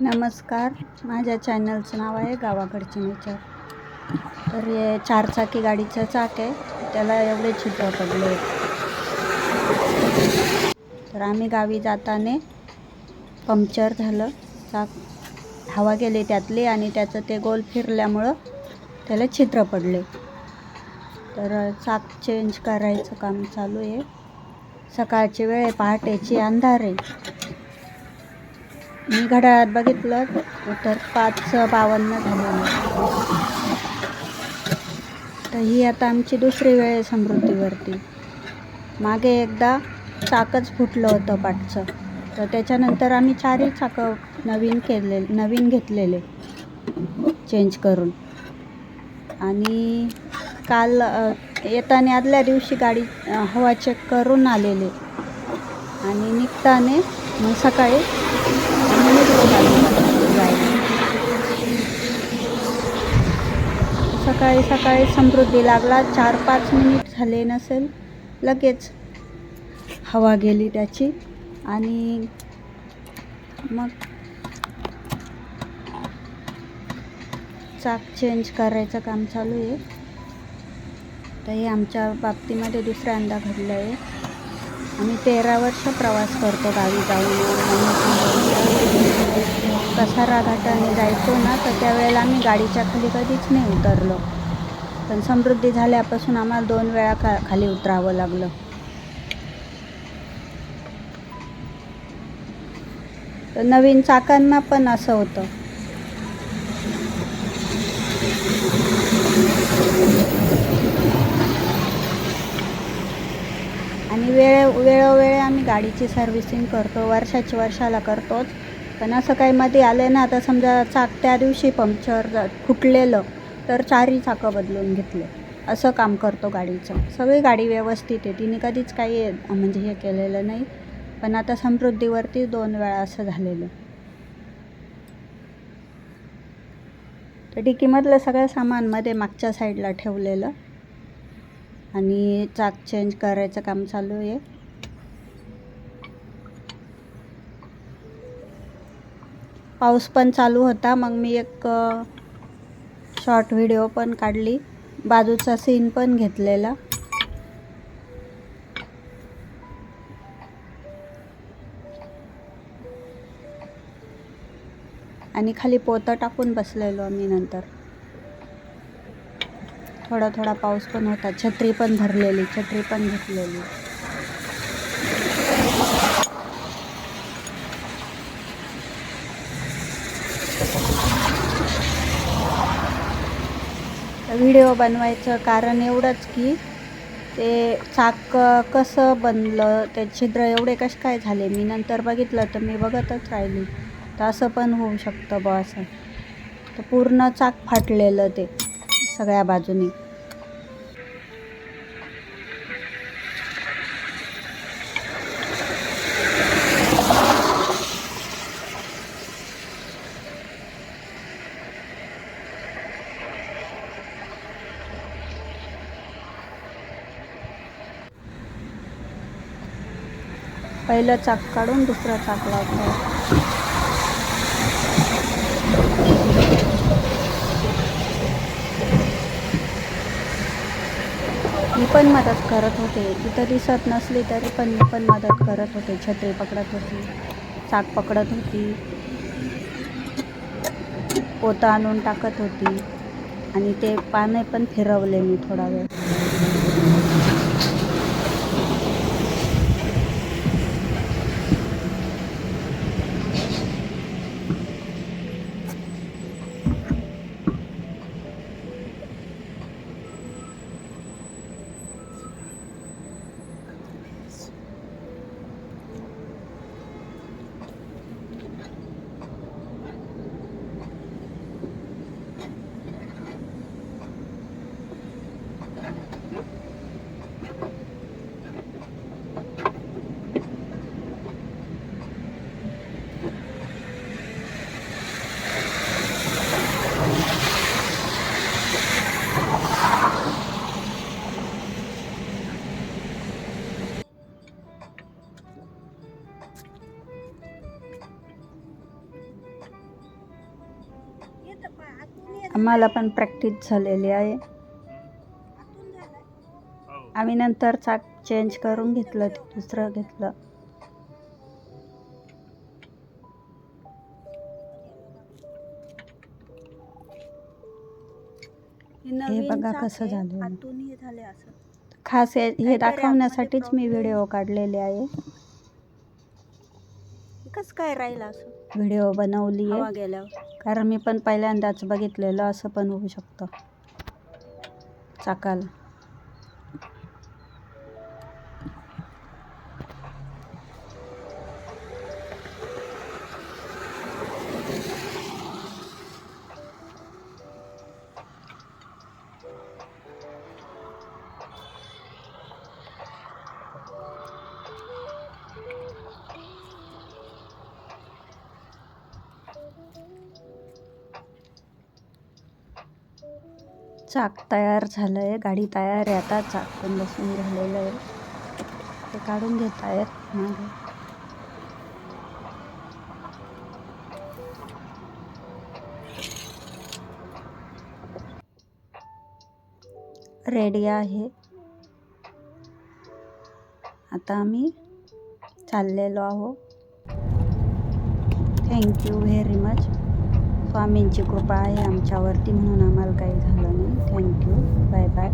नमस्कार. माझ्या चॅनलचं नाव आहे गावाकडचे नेचर. तर हे चारचाकी गाडीचं चाक आहे. त्याला एवढे छिद्र पडले तर आम्ही गावी जाताना पंक्चर झालं. चाक हवा गेली त्यातली आणि त्याचं ते गोल फिरल्यामुळं त्याला छिद्र पडले. तर चाक चेंज करायचं काम चालू आहे. सकाळची वेळ आहे पहाटेची अंधार आहे. मी घड्याळात बघितलं तर पाच बावन्न झालं. तर ही आता आमची दुसरी वेळ आहे समृद्धीवरती. मागे एकदा चाकच फुटलं होतं पाठचं. तर त्याच्यानंतर आम्ही चारही चाकं नवीन केले नवीन घेतलेले. चेंज करून. आणि काल येताना आदल्या दिवशी गाडी हवा चेक करून आलेले. आणि निघताने मग सकाळी आम्ही निघलो गावी जायला. सकाळी सकाळी समृद्धी लागला. चार पाच मिनिट झाले नसेल लगेच हवा गेली त्याची. आणि मग चाक चेंज करायचं काम चालू आहे. तर हे आमच्या बाबतीमध्ये दुसऱ्यांदा घडलं आहे. आम्ही तेरा वर्ष प्रवास करतो गावी जाऊन. कसारा घाटाने जायचो ना तर त्यावेळेला आम्ही गाडीच्या खाली कधीच नाही उतरलो. पण समृद्धी झाल्यापासून आम्हाला दोन वेळा खा खाली उतरावं लागलं. तर नवीन चाकांना पण असं होतं. आणि वेळे वेळोवेळी आम्ही गाडीची सर्व्हिसिंग करतो वर्षाची वर्षाला करतोच. पण असं काही मध्ये आलं ना आता समजा चाक त्या दिवशी पंक्चर फुटलेलं तर चारही चाकं बदलून घेतले. असं काम करतो गाडीचं. सगळी गाडी व्यवस्थित आहे. तिने कधीच काही म्हणजे हे केलेलं नाही. पण आता समृद्धीवरती दोन वेळा असं झालेलं. तर डिकीमधलं सगळं सामानमध्ये मागच्या साईडला ठेवलेलं. आणि चाक चेंज करायचं काम चालू आहे. पाऊस पण चालू होता. मग मी एक शॉर्ट व्हिडिओ पण काढली. बाजूचा सीन पण घेतलेला. आणि खाली पोतं टाकून बसलेलो आम्ही नंतर. थोडा थोडा पाऊस पण होता. छत्री पण भरलेली छत्री पण घेतलेली. व्हिडिओ बनवायचं कारण एवढंच की ते चाक कसं बनलं ते छिद्र एवढे कसे काय झाले मी नंतर बघितलं तर मी बघतच राहिली. तर असं पण होऊ शकतं बा असं. तर पूर्ण चाक फाटलेलं ते सगळ्या बाजूनी. पहिलं चाक काढून दुसरं चाक लावतो. मी पण मदत करत होते. तिथं दिसत नसली तरी पण मी पण मदत करत होते. छत्री पकडत होती चाक पकडत होती पोतं आणून टाकत होती आणि ते पाने पण फिरवले मी थोडा वेळ. आम्हाला पण प्रॅक्टिस झालेली आहे. आम्ही नंतर चाक चेंज करून घेतलं ते दुसरं घेतलं. हे बघा कसं झालं खास हे दाखवण्यासाठीच मी व्हिडिओ काढलेले आहे. कसं काय राहिलं असं? व्हिडिओ बनवली आहे गेल्यावर. कारण मी पण पहिल्यांदाच बघितलेलं असं पण होऊ शकतं. चाकाला. चाक तयार झालं आहे गाडी तयार आहे. आता चाक पण बसून झालेलं आहे. ते काढून घेत आहेत मागे. रेडी आहे. आता आम्ही चाललेलो आहो थँक्यू व्हेरी मच स्वामींची कृपा आहे आमच्यावरती म्हणून आम्हाला काही झालं नाही. Thank you bye bye